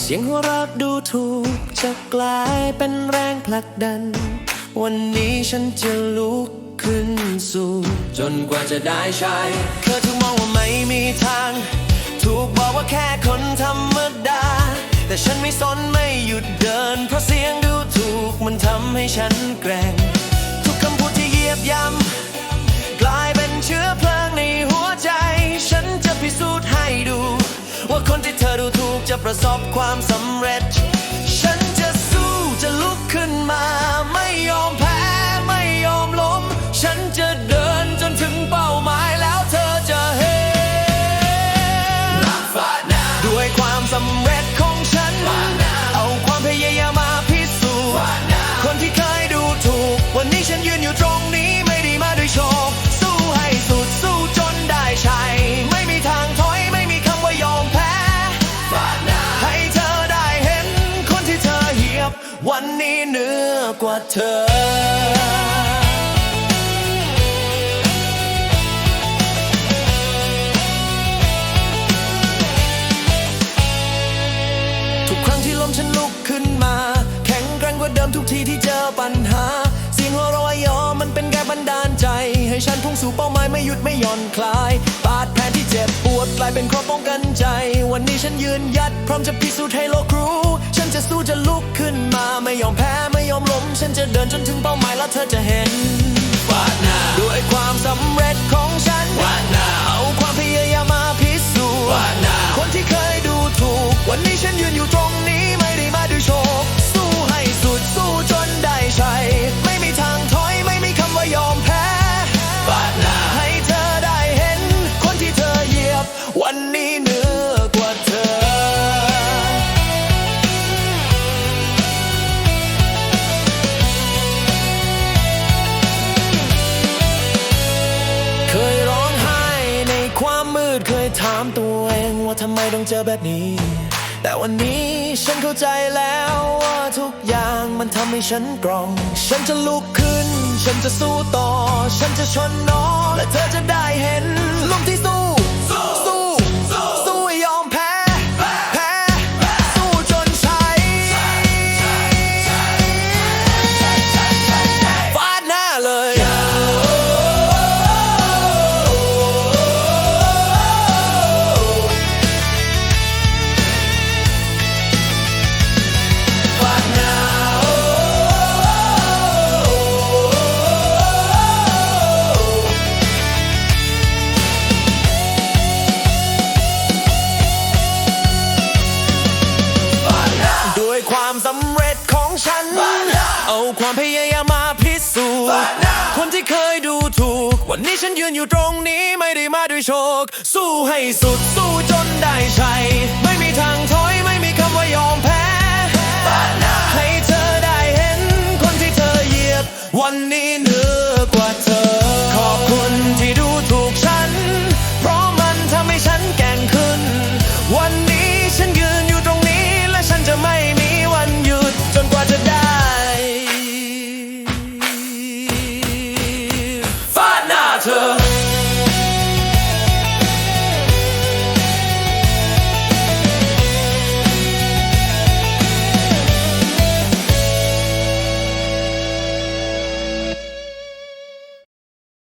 เสียงหัวเราะดูถูกจะกลายเป็นแรงผลักดัน วันนี้ฉันจะลุกขึ้นสู่จนกว่าจะได้ใช้เคยถูกมองว่าไม่มีทาง ถูกบอกว่าแค่คนธรรมดา แต่ฉันไม่สนไม่หยุดเดิน เพราะเสียงดูถูกมันทำให้ฉันแกร่ง ทุกคำพูดที่เยียบย่ำ จะประสบความสำเร็จ กว่าเธอ ทุกครั้งที่ล้มฉันลุกขึ้นมา แข็งแกร่งกว่าเดิมทุกทีที่เจอปัญหา เสียงหัวเราะยอมันเป็นแรงบันดาลใจ ให้ฉันพุ่งสู่เป้าหมายไม่หยุดไม่หย่อนคลายบาดแผล เจ็บปวดกลายเป็นคราะห์ป้องกันใจ วันนี้ฉันยืนยัด พร้อมจะพิสูจน์ให้โลกรู้ ฉันจะสู้จะลุกขึ้นมา ไม่ยอมแพ้ไม่ยอมล้ม ฉันจะเดินจนถึงเป้าหมายแล้วเธอจะเห็น ดเคยถามตัวเองว่าทำไมต้องเจอแบบนี้ แต่วันนี้ฉันเข้าใจแล้วว่าทุกอย่างมันทำให้ฉันกรอง ฉันจะลุกขึ้น ฉันจะสู้ต่อ ฉันจะชนนองและเธอจะได้เห็น มาพิสูจน์คนที่เคยดูถูก วันนี้ฉันยืนอยู่ตรงนี้ไม่ได้มาด้วยโชค สู้ให้สุดสู้จนได้ชัไม่มีทางถอยไม่มีคำว่ายอมแพ้ให้เธอได้เห็น คนที่เธอเหยียบ วันนี้เหนือกว่าเธอ ขอบคุณที่ดูถูกฉัน เพราะมันทำให้ฉันแก่งขึ้น วันนี้ฉันยืน